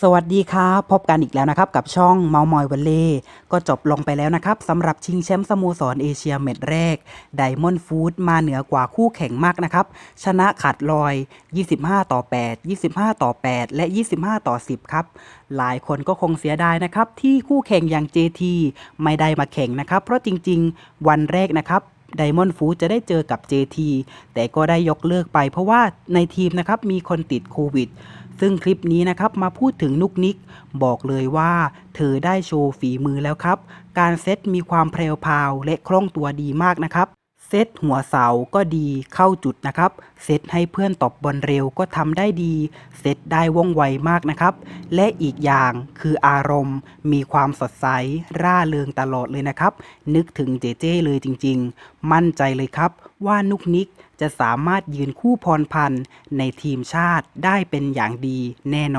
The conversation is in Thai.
สวัสดีครับพบกันอีกแล้วนะครับ กับช่องเมามอยวันเล่ก็จบลงไปแล้วนะครับสำหรับชิงแชมป์สโมสรเอเชียเม็ดแรกไดมอนด์ฟู้ดมาเหนือกว่าคู่แข่งมากนะครับ ชนะขาดลอย 25 ต่อ 8 25 ต่อ 8 และ 25 ต่อ 10 ครับ หลายคนก็คงเสียดายนะครับ ที่คู่แข่งอย่าง JT ไม่ได้มาแข่งนะครับ เพราะจริง ๆ วันแรกนะครับ ไดมอนด์ฟูจะได้เจอกับ JT แต่ก็ได้ยกเลิกไปเพราะว่าในทีมนะครับมีคนติดโควิด ซึ่งคลิปนี้นะครับมาพูดถึงนุกนิก บอกเลยว่า เธอได้โชว์ฝีมือแล้วครับ การเซตมีความเพลวพาวและคล่องตัวดีมากนะครับ เซตหัวเสาก็ดีเข้าจุดนะครับ เซตให้เพื่อนตบบอลเร็วก็ทำได้ดี เซตได้ว่องไวมากนะครับ และอีกอย่างคืออารมณ์ มีความสดใส ร่าเริงตลอดเลยนะครับ นึกถึงเจเจเลยจริง ๆ มั่นใจเลยครับว่านุกนิกจะสามารถยืนคู่พรพันธ์ในทีมชาติได้เป็นอย่างดีแน่นอน